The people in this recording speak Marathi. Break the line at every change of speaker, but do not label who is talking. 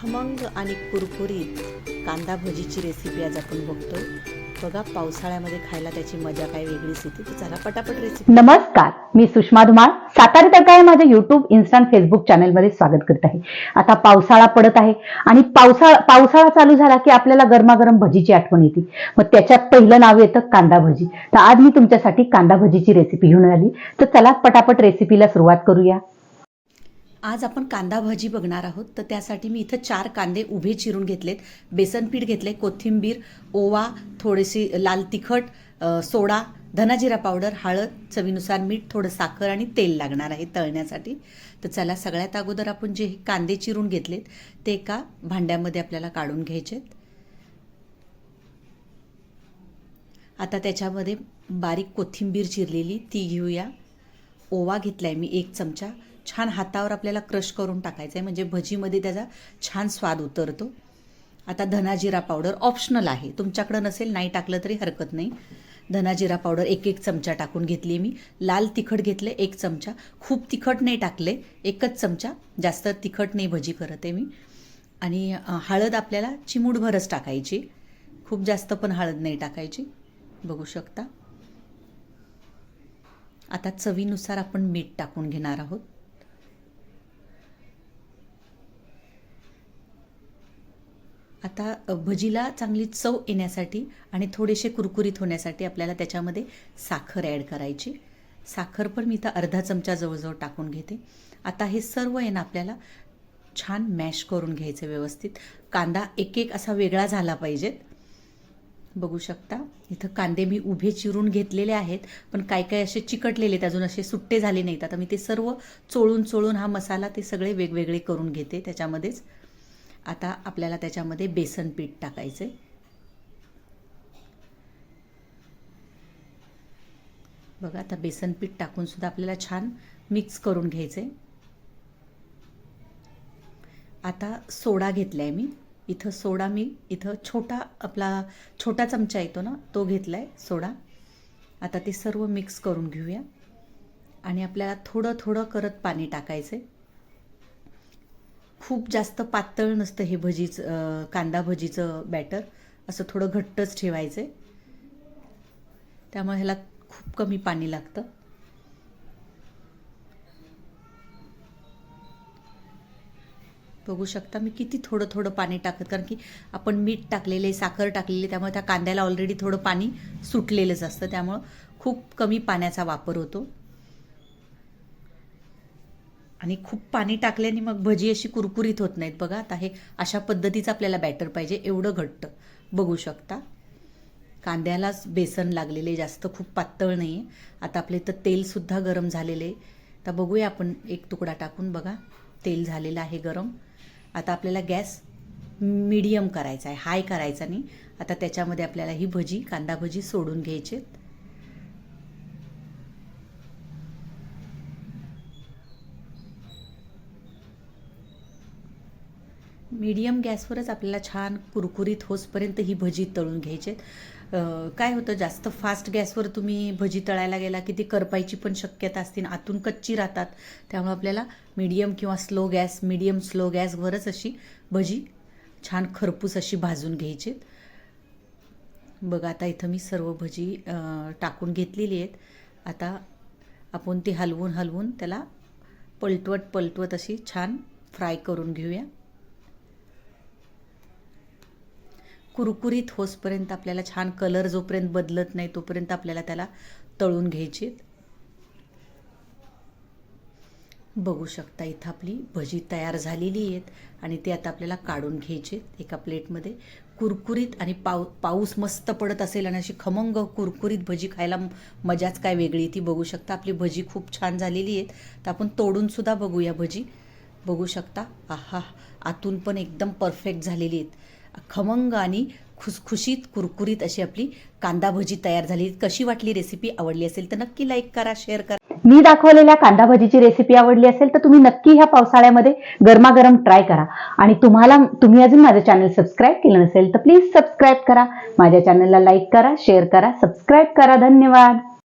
खमंग आणि कुरकुरीत कांदा भजीची रेसिपी आज आपण बघतो बघा पावसाळ्यामध्ये खायला त्याची मजा काय वेगळीच येते तर चला पटापट रेसिपी
नमस्कार मी सुषमा धुमाळ. सातारी तडका या माझ्या युट्यूब इन्स्टा फेसबुक चॅनलमध्ये स्वागत करत आहे. आता पावसाळा पडत आहे आणि पावसाळा पावसाळा चालू झाला की आपल्याला गरमागरम भजीची आठवण येते. मग त्याच्यात पहिलं नाव येतं कांदा भजी. तर आज मी तुमच्यासाठी कांदा भजीची रेसिपी घेऊन आली. तर चला पटापट रेसिपीला सुरुवात करूया.
आज आपण कांदा भाजी बघणार आहोत. तर त्यासाठी मी इथं चार कांदे उभे चिरून घेतलेत. बेसन पीठ घेतले कोथिंबीर ओवा थोडीशी लाल तिखट सोडा धनाजिरा पावडर हळद चवीनुसार मीठ थोडं साखर आणि तेल लागणार आहे तळण्यासाठी. तर चला सगळ्यात अगोदर आपण जे हे कांदे चिरून घेतलेत ते एका भांड्यामध्ये आपल्याला काढून घ्यायचेत आता त्याच्यामध्ये बारीक कोथिंबीर चिरलेली ती घेऊया. ओवा घेतला आहे मी एक चमचा. छान हातावर आपल्याला क्रश करून टाकायचं आहे म्हणजे भजीमध्ये त्याचा छान स्वाद उतरतो. आता धनाजिरा पावडर ऑप्शनल आहे. तुमच्याकडं नसेल नाही टाकलं तरी हरकत नाही. धनाजिरा पावडर एक एक चमचा टाकून घेतली मी. लाल तिखट घेतले एक चमचा. खूप तिखट नाही टाकले एकच चमचा. जास्त तिखट नाही भजी करत आहे मी. आणि हळद आपल्याला चिमूटभरच टाकायची. खूप जास्त पण हळद नाही टाकायची. बघू शकता. आता चवीनुसार आपण मीठ टाकून घेणार आहोत. आता भजीला चांगली चव येण्यासाठी आणि थोडेसे कुरकुरीत होण्यासाठी आपल्याला त्याच्यामध्ये साखर ॲड करायची. साखर पण मी इथं अर्धा चमचा जवळजवळ टाकून घेते. आता हे सर्व आहे ना आपल्याला छान मॅश करून घ्यायचं व्यवस्थित. कांदा एक एक असा वेगळा झाला पाहिजेत बघू शकता इथं कांदे मी उभे चिरून घेतलेले आहेत पण काय काय असे चिकटलेले आहेत अजून असे सुट्टे झाले नाहीत. आता मी ते सर्व चोळून चोळून हा मसाला ते सगळे वेगवेगळे करून घेते त्याच्यामध्येच. आता आपल्याला त्याच्यामध्ये बेसन पीठ टाकायचे बघा आता बेसन पीठ टाकून सुद्धा आपल्याला छान मिक्स करून घ्यायचे आता सोडा घेतला आहे मी. इथं सोडा मी इथं छोटा आपला छोटा चमचा येतो ना तो घेतला आहे सोडा. आता ते सर्व मिक्स करून घेऊया. आणि आपल्याला थोडं थोडं करत पाणी टाकायचं खूप जास्त पातळ नसतं हे भजीचं कांदा भजीचं बॅटर असं थोडं घट्टच ठेवायचं. आहे त्यामुळे ह्याला खूप कमी पाणी लागतं. बघू शकता मी किती थोडं थोडं पाणी टाकत कारण की आपण मीठ टाकलेले साखर टाकलेले त्यामुळे त्या कांद्याला ऑलरेडी थोडं पाणी सुटलेलंच असतं. त्यामुळं खूप कमी पाण्याचा वापर होतो. आणि खूप पाणी टाकल्याने मग भजी अशी कुरकुरीत होत नाहीत. बघा आता हे अशा पद्धतीचं आपल्याला बॅटर पाहिजे. एवढं घट्ट. बघू शकता. कांद्यालाच बेसन लागलेले जास्त खूप पातळ नाही आहे आता आपले इथं तेलसुद्धा गरम झालेले तर बघूया आपण एक तुकडा टाकून बघा. तेल झालेलं आहे गरम. आता आपल्याला गॅस मीडियम करायचा आहे. हाय करायचा नाही. आता त्याच्यामध्ये आपल्याला ही भजी कांदा भजी सोडून घ्यायची मीडियम गॅसवरच आपल्याला छान कुरकुरीत होसपर्यंत ही भजी तळून घ्यायची आहेत. काय होतं जास्त फास्ट गॅसवर तुम्ही भजी तळायला गेला की ती करपायची पण शक्यता असते आणि आतून कच्ची राहतात. त्यामुळे आपल्याला मीडियम किंवा स्लो गॅस मीडियम स्लो गॅसवरच अशी भजी छान खरपूस अशी भाजून घ्यायची बघा आता इथं मी सर्व भजी टाकून घेतलेली आहेत. आता आपण ती हलवून हलवून त्याला पलटवत पलटवत अशी छान फ्राय करून घेऊया. कुरकुरीत होसपर्यंत आपल्याला छान कलर जोपर्यंत बदलत नाही तोपर्यंत आपल्याला त्याला तळून घ्यायची बघू शकता इथं आपली भजी तयार झालेली आहेत आणि ती आता आपल्याला काढून घ्यायची एका प्लेटमध्ये. कुरकुरीत आणि पाऊ पाऊस मस्त पडत असेल आणि अशी खमंग कुरकुरीत भजी खायला मजाच काय वेगळी ती बघू शकता. आपली भजी खूप छान झालेली आहेत. तर आपण तोडूनसुद्धा बघूया भजी. बघू शकता. आहा आतून पण एकदम परफेक्ट झालेली आहेत. खमंग आणि खुसखुशीत कुरकुरीत अशी आपली कांदा भजी तयार झाली. कशी वाटली रेसिपी आवडली असेल तर नक्की लाईक करा शेअर करा.
मी दाखवलेल्या कांदा भजीची रेसिपी आवडली असेल तर तुम्ही नक्की ह्या पावसाळ्यामध्ये गरमागरम ट्राय करा. आणि तुम्हाला तुम्ही अजून माझं चॅनल सबस्क्राईब केलं नसेल तर प्लीज सबस्क्राईब करा. माझ्या चॅनलला लाईक करा शेअर करा सबस्क्राईब करा. धन्यवाद.